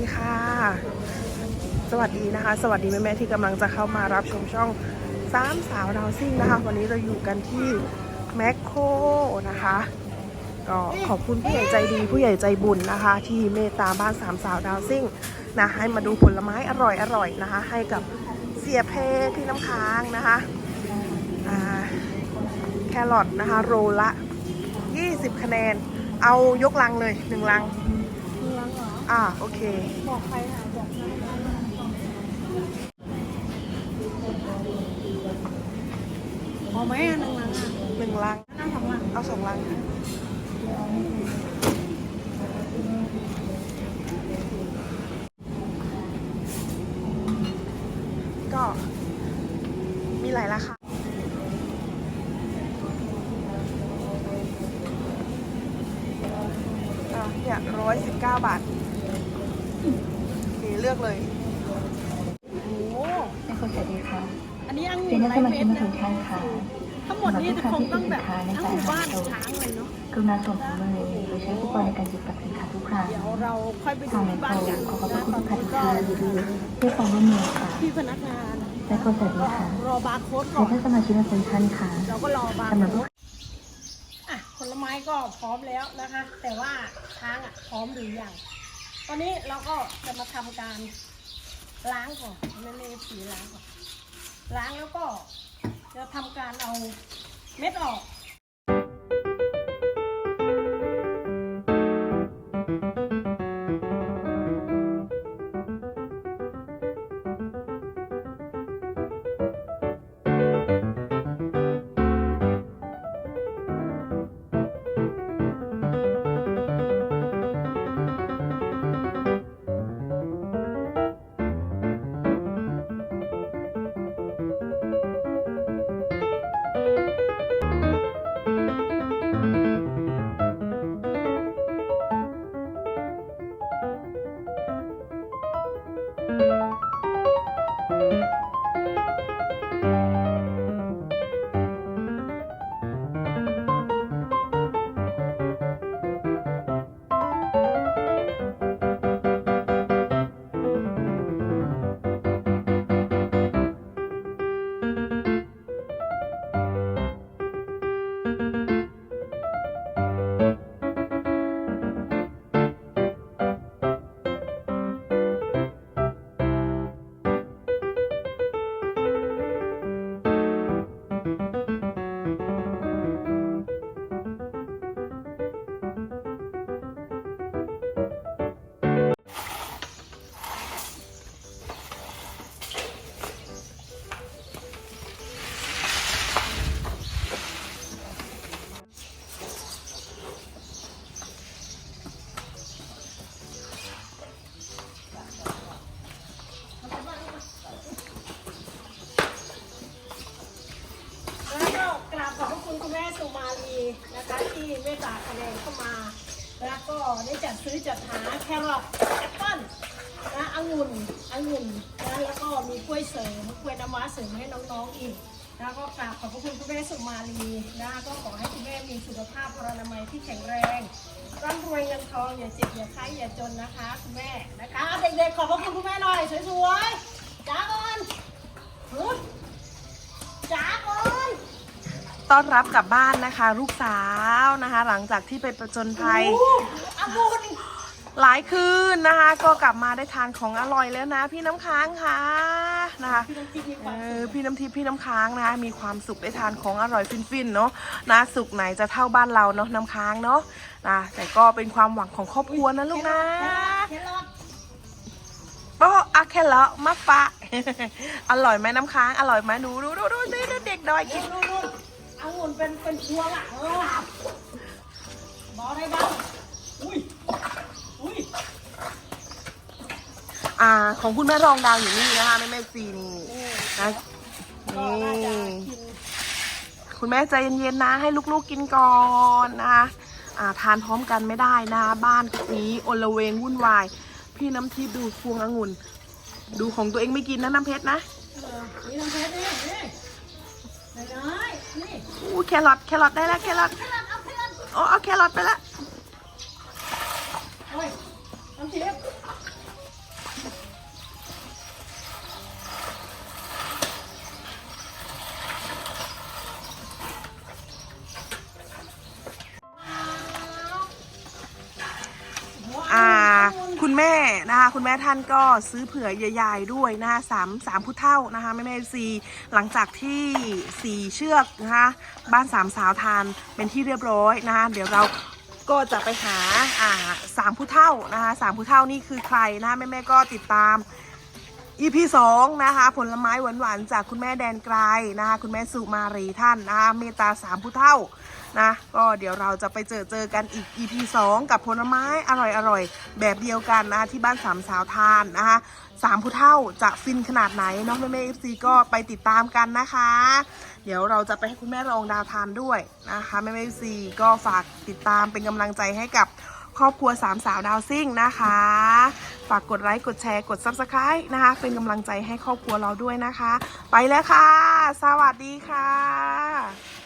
ดีค่ะ สวัสดีนะคะ สวัสดีแม่ๆที่กำลังจะเข้ามารับชมช่องสามสาวดาวซิ่งนะคะ วันนี้เราอยู่กันที่แมคโครนะคะ ก็ขอบคุณผู้ใหญ่ใจดีผู้ใหญ่ใจบุญนะคะ ที่เมตตาบ้านสามสาวดาวซิ่งนะให้มาดูผลไม้อร่อยๆนะคะ ให้กับเสียเพพี่น้ำค้างนะคะแครอทนะคะ โรละ 20 คะแนน เอายกลังเลยหนึ่งลังมีรัง ออ่าโอเค บอกใครหาบอกใครพอไหมอ่หนึ่งรังอะหนึ่งลังนั่งสองรังเอาสองลังค่ะก็มีหลายราคาอะเนี่ยร้อยสิบเก้าบาท เคเลือกเลยโอ้โหเป็นคนใจดีค่ะอันนี้อังุ่เป็นนนักไรสมาเม็ชิดกมานะถึงท่านค่ะทั้งหมดนี่จะคงต้องแบบทั้งหมู่บ้านช้างเลยเนาะกรุณาส่งถุงมือหรือใช้คูปองในการหยิบกับสินค้าทุกครั้งเดี๋ยวเราค่อยไปดูทางในที่โคบ้านกันขอขอบพนะระคุณตอนทุกนี้ท่านก็ที่ด้วยความร่วมมือค่ะพี่พนักงานและคนใจดีค่ะรอบาร์โค้ดใช้ก่อนท่านสมาชิกมาเป็นท่านค่ะเราก็รอบาร์สำหรับโค้ลูดกอะผลไม้ก็พร้อมแล้วนะคะ แต่ว่าช้างอะพร้อมหรือยัง ตอนนี้เราก็จะมาทำการล้างก่อนนั่นเองสีล้างก่อนล้างแล้วก็จะทำการเอาเม็ดออก คุณคุณแม่สุมาลีนะคะที่เมตตาคะแนนเข้ามา แล้วก็ได้จัดซื้อจัดหาแครอทแอปเปิ้ลนะองุ่นองุ่นนะแล้วก็มีกล้วยเสริมกล้วยน้ำว้าเสริมให้น้องๆอีกแล้วก็กราบขอบพระคุณคุณแม่สุมาลีนะก็ขอให้คุณแม่มีสุขภาพพลานามัยที่แข็งแรงร่ำรวยเงินทองอย่าเจ็บอย่าไข้อย่าจนนะคะ คุณแม่นะคะเด็กๆขอบพระคุณคุณแม่หน่อยสวยๆจ้าก่อนหือจ้าก่อน ต้อนรับกลับบ้านนะคะ ลูกสาวนะคะ หลังจากที่ไปประจนภัยองุ่นหลายคืนนะคะ ก็กลับมาได้ทานของอร่อยแล้วนะ พี่น้ำค้างค่ะนะคะพี่น้ำทิพย์พี่น้ำค้างนะคะมีความสุขได้ทานของอร่อยฟินๆเนาะนะสุขไหนจะเท่าบ้านเราเนาะน้ำค้างเนาะนะแต่ก็เป็นความหวังของครอบครัวนะลูกนะแครอทโอ้อะแค่ละมะปะอร่อยไหมน้ำค้างอร่อยไหมดูดูดูดูดูดูเด็กดอยกิน นู่นนู่นองุ่นเป็นเป็นพวงอะเออบอกได้บ้างอุ้ยอุ้ยอ่า ของคุณแม่รองดาวอยู่นี่นะคะแม่แม่ซีนี่นี่นะก็น่าจะนี่กินคุณแม่ใจเย็นๆนะ ให้ลูกๆกินก่อนนะคะอ่าทานพร้อมกันไม่ได้นะ บ้านนี้อลเวงวุ่นวาย พี่น้ำทิพย์ดูพวงองุ่น ดูของตัวเองไม่กินนะน้ำเพชรนะ เออนี่ทำเพชรนี่นี่ น้อยๆนี่อู้แครอทแครอทได้แล้วแครอทแครอทเอาแครอทโอ้เอาแครอทไปละโอ้ยน้ำทิพย์ คุณแม่นะคะ คุณแม่ท่านก็ซื้อเผื่อใหญ่ๆด้วยนะคะสามสามผู้เท่านะคะแม่แม่ซีหลังจากที่สี่เชือกนะคะบ้านสามสาวทานเป็นที่เรียบร้อยนะคะเดี๋ยวเราก็จะไปหาอ่าสามผู้เท่านะคะสามผู้เท่านี่คือใครนะแม่แม่ก็ติดตาม EP 2นะคะผลไม้หวานๆจากคุณแม่แดนไกลนะคะคุณแม่สุมารีท่านนะคะเมตตาสามผู้เท่านะก็เดี๋ยวเราจะไปเจอเจอกันอีก EP 2 กับผลไม้อร่อยๆ แบบเดียวกันนะคะที่บ้านสามสาวทานนะคะสามผู้เท่าจะฟินขนาดไหนเน้องแม่แม่เอฟซีก็ไปติดตามกันนะคะ เดี๋ยวเราจะไปให้คุณแม่รองดาวทานด้วยนะคะแม่แม่เอฟซีก็ฝากติดตามเป็นกำลังใจให้กับ ครอบครัวสามสาวดาวซิ่งนะคะ ฝากกดไลค์กดแชร์กด Subscribe นะคะ เป็นกำลังใจให้ครอบครัวเราด้วยนะคะ ไปแล้วค่ะ สวัสดีค่ะ